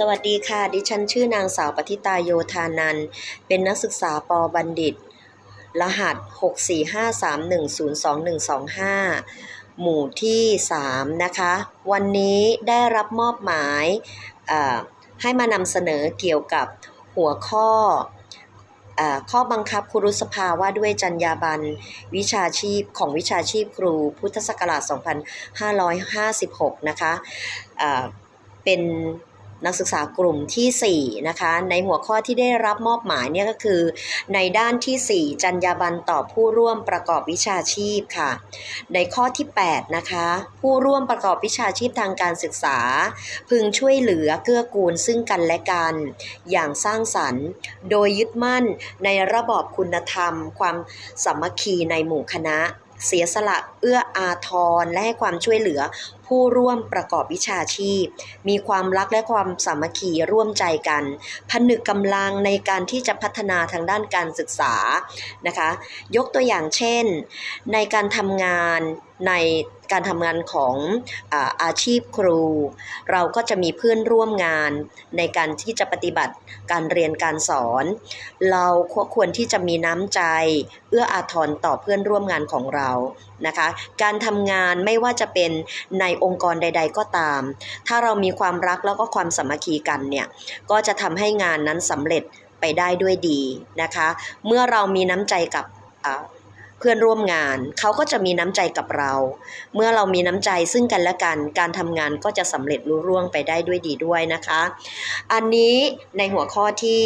สวัสดีค่ะ ดิฉันชื่อนางสาวปฏิตาโยธานัน เป็นนักศึกษาปบัณฑิต รหัส 64531022125 หมู่ที่ 3 นะคะ วันนี้ได้รับมอบหมายให้มานำเสนอเกี่ยวกับหัวข้อข้อบังคับครุสภาว่าด้วยจรรยาบรรณวิชาชีพของวิชาชีพครูพุทธศักราช 2556 นะคะเอ่อเป็น นักศึกษากลุ่มทีสี่ 4 นะคะ ในหัวข้อที่ได้รับมอบหมายเนี่ยก็คือ ในด้านทีสี่ 4 จรรยาบรรณต่อผู้ร่วมประกอบวิชาชีพค่ะ ในข้อที่ 8 นะคะ ผู้ร่วมประกอบวิชาชีพทางการศึกษา พึงช่วยเหลือเกื้อกูลซึ่งกันและกัน อย่างสร้างสรรค์ โดยยึดมั่นในระบอบคุณธรรม ความสามัคคีในหมู่คณะเสียสละเอื้ออาทรและให้ความช่วยเหลือ ผู้ร่วมประกอบวิชาชีพ มีความรักและความสามัคคีร่วมใจกัน ผนึกกำลังในการที่จะพัฒนาทางด้านการศึกษานะคะ ยกตัวอย่างเช่น ในการทำงานในการทำงานของอาอาชีพครู เราก็จะมีเพื่อนร่วมงานในการที่จะปฏิบัติการเรียนการสอน เราควรที่จะมีน้ำใจ เอื้ออาทรต่อเพื่อนร่วมงานของเรา นะคะ การทำงานไม่ว่าจะเป็นในองค์กรใด ๆ ก็ตาม ถ้าเรามีความรักแล้วก็ความสามัคคีกันเนี่ย ก็จะทำให้งานนั้นสำเร็จไปได้ด้วยดีนะคะ เมื่อเรามีน้ำใจกับเพื่อนร่วมงานเขาก็จะมีน้ำใจกับเรา เมื่อเรามีน้ำใจซึ่งกันและกัน การทำงานก็จะสำเร็จรุ่ร่วงไปได้ด้วยดีด้วยนะคะ อันนี้ในหัวข้อที่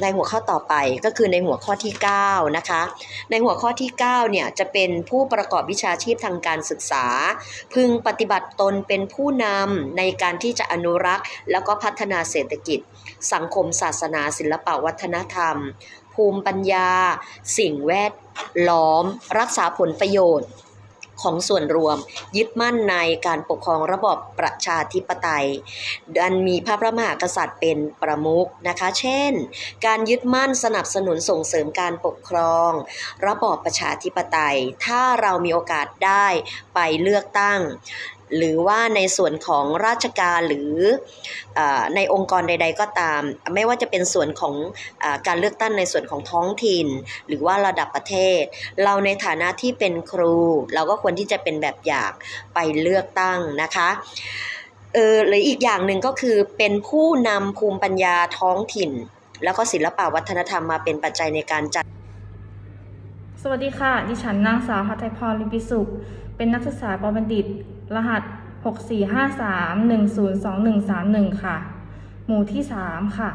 ในหัวข้อต่อไปก็คือในหัวข้อที่ 9 นะคะ ในหัวข้อที่ 9 เนี่ยจะเป็นผู้ประกอบวิชาชีพทางการศึกษา พึงปฏิบัติตนเป็นผู้นำในการที่จะอนุรักษ์ แล้วก็พัฒนาเศรษฐกิจ สังคมศาสนา ศิลปวัฒนธรรม ภูมิปัญญา สิ่งแวดล้อม รักษาผลประโยชน์ ของส่วนรวม ยึดมั่นในการปกครองระบอบประชาธิปไตยดันมีพระพระมหากษัตริย์เป็นประมุขนะคะ เช่น การยึดมั่นสนับสนุนส่งเสริมการปกครอง ระบอบประชาธิปไตย ถ้าเรามีโอกาสได้ไปเลือกตั้ง หรือว่าในส่วนของราชการหรืออในองค์กรใด ๆ ก็ตาม ไม่ว่าจะเป็นส่วนของอการเลือกตั้งในส่วนของท้องถิ่น หรือว่าระดับประเทศ เราในฐานะที่เป็นครู เราก็ควรที่จะเป็นแบบอย่างไปเลือกตั้งนะคะเออหรืออีกอย่างหนึ่งก็คือเป็นผู้นำภูมิปัญญาท้องถิ่น แล้วก็ศิลปวัฒนธรรมมาเป็นปัจจัยในการจัด สวัสดีค่ะ ดิฉันนางสาวหัตถพรลิมปิสุข เป็นนักศึกษาปบัณฑิต รหัส 6453102131 ค่ะ หมู่ที่ 3 ค่ะ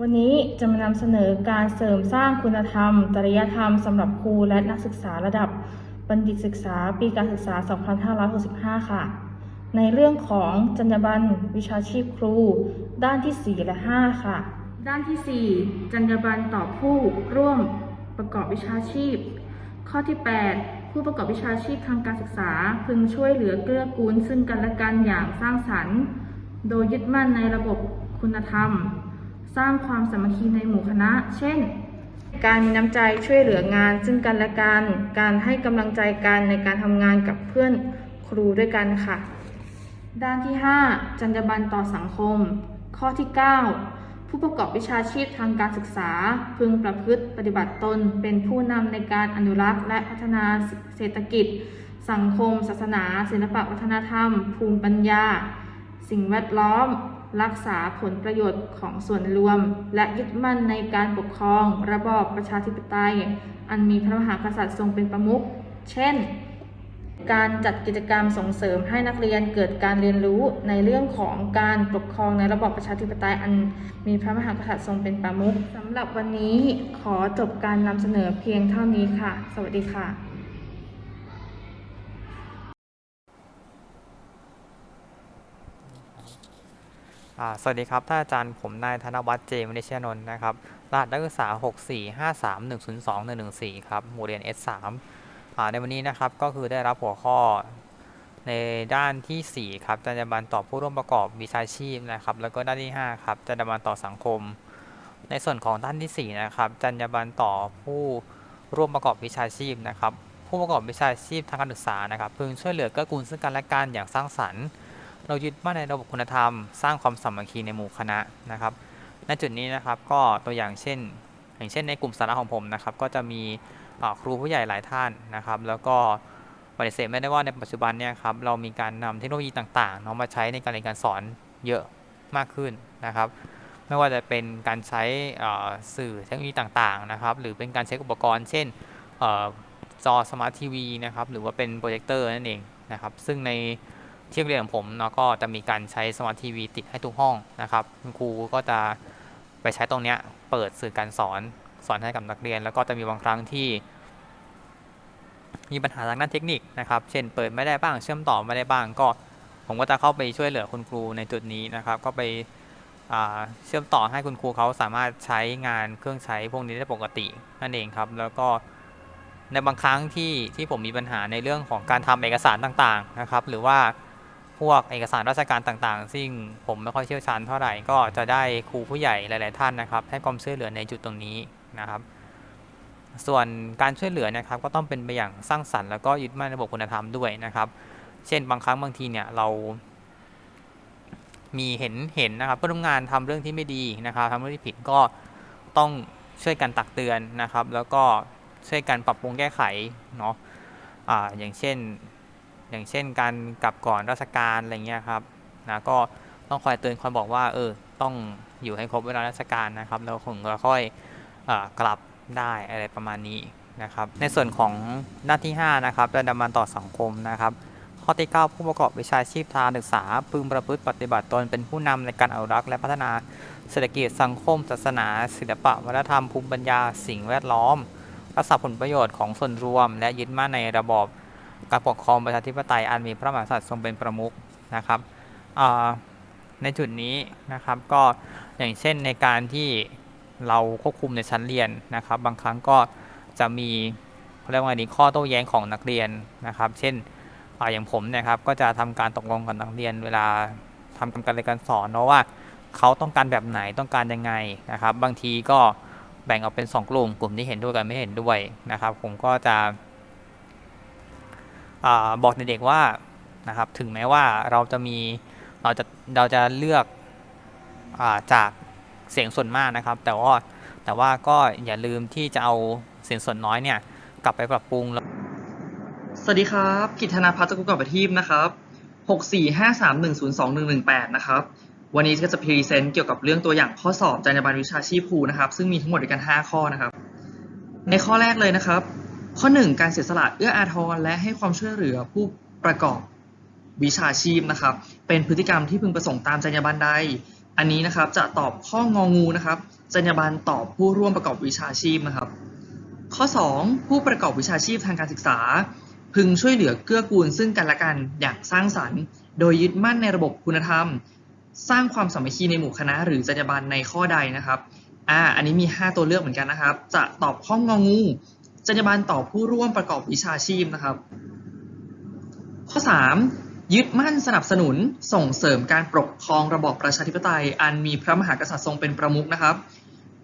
วันนี้จะมานำเสนอการเสริมสร้างคุณธรรม จริยธรรมสำหรับครูและนักศึกษาระดับบัณฑิตศึกษาปีการศึกษา 2565 ค่ะ ในเรื่องของจรรยาบรรณวิชาชีพครู ด้านที่ 4 และ 5 ค่ะ ด้านที่ 4 จรรยาบรรณต่อผู้ร่วม ประกอบวิชาชีพ ข้อที่ 8 ผู้ประกอบวิชาชีพทางการศึกษา พึงช่วยเหลือเกื้อกูล ซึ่งกันและกันอย่างสร้างสรรค์ โดยยึดมั่นในระบบคุณธรรม สร้างความสามัคคีในหมู่คณะ เช่น การมีน้ำใจช่วยเหลืองาน ซึ่งกันและกัน การให้กำลังใจกันในการทำงานกับเพื่อนครูด้วยกันค่ะ ด้านที่ 5 จรรยาบรรณต่อสังคม ข้อที่ 9 ผู้ประกอบวิชาชีพทางการศึกษา พึงประพฤติปฏิบัติตน เป็นผู้นำในการอนุรักษ์ และพัฒนาเศรษฐกิจ สังคม ศาสนา ศิลปวัฒนธรรม ภูมิปัญญา สิ่งแวดล้อม รักษาผลประโยชน์ของส่วนรวม และยึดมั่นในการปกครอง ระบอบประชาธิปไตย อันมีพระมหากษัตริย์ทรงเป็นประมุข เช่น การจัดกิจกรรมส่งเสริมให้นักเรียนเกิดการเรียนรู้ในเรื่องของการปกครองในระบอบประชาธิปไตยอันมีพระมหากษัตริย์ทรงเป็นประมุขสำหรับวันนี้ขอจบการนำเสนอเพียงเท่านี้ค่ะ สวัสดีค่ะ สวัสดีครับ ท่านอาจารย์ผมนายธนวัฒน์เจมนิชยนนท์นะครับรหัสนักศึกษา 6453102-114ครับ หมู่เรียน S3 อ่า ในวันนี้นะครับก็คือได้รับหัวข้อในด้านทีสี่ 4 ครับจรรยาบรรณต่อผู้ร่วมประกอบวิชาชีพนะครับ แล้วก็ด้านที่ 5 ครับจรรยาบรรณต่อสังคม ในส่วนของด้านที่ 4 นะครับจรรยาบรรณต่อผู้ร่วมประกอบวิชาชีพนะครับ ผู้ประกอบวิชาชีพทางการศึกษานะครับ พึงช่วยเหลือเกื้อกูลซึ่งกันและกันอย่างสร้างสรรค์ เรายึดมั่นในระบบคุณธรรม สร้างความสามัคคีในหมู่คณะนะครับณจุดนี้นะครับก็ตัวอย่างเช่น อย่างเช่นในกลุ่มสาระของผมนะครับ ก็จะมี ครูผู้ใหญ่หลายท่านนะครับ แล้วก็ปฏิเสธไม่ได้ว่าในปัจจุบันเนี่ยครับเรามีการนำเทคโนโลยีต่างๆเนาะมาใช้ในการเรียนการสอนเยอะมากขึ้นนะครับ ไม่ว่าจะเป็นการใช้สื่อเทคโนโลยีต่างๆนะครับ หรือเป็นการใช้อุปกรณ์ เช่นอจอสมาร์ททีวีนะครับหรือว่าเป็นโปรเจคเตอร์นั่นเองนะครับ ซึ่งในที่โรงเรียนของผมเนาะก็จะมีการใช้สมาร์ททีวีติดให้ทุกห้องนะครับคุณครูก็จะไปใช้ตรงเนี้ยเปิดสื่อการสอน สอนให้กับนักเรียน แล้วก็จะมีบางครั้งที่ มีปัญหาทางด้านเทคนิคนะครับ เช่น เปิดไม่ได้บ้างเชื่อมต่อไม่ได้บ้าง ก็ผมก็จะเข้าไปช่วยเหลือคุณครูในจุดนี้นะครับ ก็ไปเชื่อมต่อให้คุณครูเขาสามารถใช้งานเครื่องใช้พวกนี้ได้ปกตินั่นเองครับ แล้วก็ในบางครั้งที่ที่ผมมีปัญหาในเรื่องของการทำเอกสารต่างๆนะครับ หรือว่าพวกเอกสารราชการต่างๆ ซึ่งผมไม่ค่อยเชี่ยวชาญเท่าไหร่ก็จะได้ครูผู้ใหญ่หลาย ๆ ท่านนะครับ ให้ความช่วยเหลือในจุดตรงนี้ นะครับ ส่วนการช่วยเหลือนะครับก็ต้องเป็นไปอย่างสร้างสรรค์แล้วก็ยึดมั่นระบบคุณธรรมด้วยนะครับ เช่นบางครั้งบางทีเนี่ยเรา มีเห็นเห็นนะครับเพื่อนร่วมงานทำเรื่องที่ไม่ดีนะครับทำเรื่องที่ผิดก็ต้องช่วยกันตักเตือนนะครับ แล้วก็ช่วยกันปรับปรุงแก้ไขเนาะอ่าอย่างเช่นอย่างเช่นการกลับก่อนราชการอะไรเงี้ยครับนะก็ต้องคอยเตือนคอยบอกว่าเออต้องอยู่ให้ครบเวลาราชการนะครับ แล้วถึงเราค่อย กลับได้อะไรประมาณนี้นะครับ ในส่วนของหน้าที่ 5 นะครับจะดำเนินต่อสังคมนะครับ ข้อที่ 9 ผู้ประกอบวิชาชีพทางศึกษา พึงประพฤติปฏิบัติตนเป็นผู้นำในการอนุรักษ์และพัฒนาเศรษฐกิจสังคม ศาสนา ศิลปะวัฒนธรรมภูมิปัญญาสิ่งแวดล้อม รักษาผลประโยชน์ของส่วนรวม และยึดมั่นในระบอบการปกครองประชาธิปไตยอันมีพระมหากษัตริย์ทรงเป็นประมุขนะครับในจุดนี้นะครับก็อย่างเช่นในการที่ เราควบคุมในชั้นเรียนนะครับ บางครั้งก็จะมีเรียกว่าไงดีข้อโต้แย้งของนักเรียนนะครับ เช่นออย่างผมเนะครับก็จะทำการตกลงกับนักเรียน เวลาทำการเรียนการสอนเนาะว่าเขาต้องการแบบไหนต้องการยังไงนะครับ บางทีก็แบ่งออกเป็น 2 กลุ่ม กลุ่มที่เห็นด้วยกับไม่เห็นด้วยนะครับ ผมก็จะอบอกเด็กๆว่านะครับ ถึงแม้ว่าเราจะมีเราจะเราจะเลือกอาจาก เสียงส่วนมากนะครับ แต่ว่าแต่ว่าก็อย่าลืมที่จะเอาเสียงส่วนน้อยเนี่ยกลับไปปรับปรุง สวัสดีครับ กิตธนาพัฒน์จากกุกอบประทีปนะครับ 64531021118 นะครับ วันนี้ก็จะพรีเซนต์เกี่ยวกับเรื่องตัวอย่างข้อสอบจรรยาบรรณวิชาชีพครูนะครับ ซึ่งมีทั้งหมดด้วยกัน 5 ข้อนะครับ ในข้อแรกเลยนะครับ ข้อ 1 การเสียสละเอื้ออาทรและให้ความช่วยเหลือผู้ประกอบวิชาชีพนะครับ เป็นพฤติกรรมที่พึงประสงค์ตามจรรยาบรรณใด อันนี้นะครับจะตอบข้ององูนะครับจรรยาบรรณตอบผู้ร่วมประกอบวิชาชีพนะครับ ข้อ 2 ผู้ประกอบวิชาชีพทางการศึกษา พึงช่วยเหลือเกื้อกูลซึ่งกันและกันอย่างสร้างสรรค์ โดยยึดมั่นในระบบคุณธรรม สร้างความสามัคคีในหมู่คณะ หรือจรรยาบรรณในข้อใดนะครับอ่าอันนี้มี 5 ตัวเลือกเหมือนกันนะครับ จะตอบข้ององูจรรยาบรรณต่อผู้ร่วมประกอบวิชาชีพนะครับ ข้อ 3 ยึดมั่นสนับสนุนส่งเสริมการปกครองระบอบประชาธิปไตย อันมีพระมหากษัตริย์ทรงเป็นประมุขนะครับ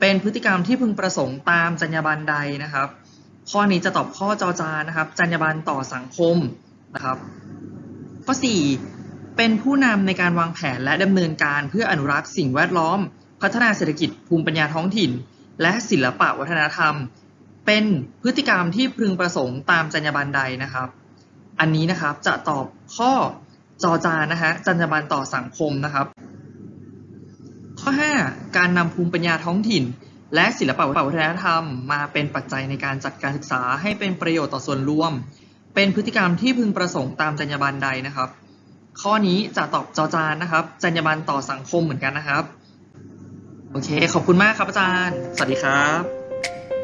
เป็นพฤติกรรมที่พึงประสงค์ตามจรรยาบรรณใดนะครับ ข้อนี้จะตอบข้อจอจานนะครับ จรรยาบรรณต่อสังคมนะครับ ข้อ 4 เป็นผู้นำในการวางแผนและดำเนินการเพื่ออนุรักษ์สิ่งแวดล้อม พัฒนาเศรษฐกิจภูมิปัญญาท้องถิ่น และศิลปะวัฒนธรรม เป็นพฤติกรรมที่พึงประสงค์ตามจรรยาบรรณใดนะครับ อันนี้นะครับจะตอบข้อจอจานนะฮะจรรยาบรรณต่อสังคมนะครับ ข้อ 5 การนำภูมิปัญญาท้องถิ่น และศิลปะวัฒนธรรม มาเป็นปัจจัยในการจัดการศึกษาให้เป็นประโยชน์ต่อส่วนรวม เป็นพฤติกรรมที่พึงประสงค์ตามจรรยาบรรณใดนะครับ ข้อนี้จะตอบจอจานนะครับจรรยาบรรณต่อสังคมเหมือนกันนะครับโอเค ขอบคุณมากครับอาจารย์ สวัสดีครับ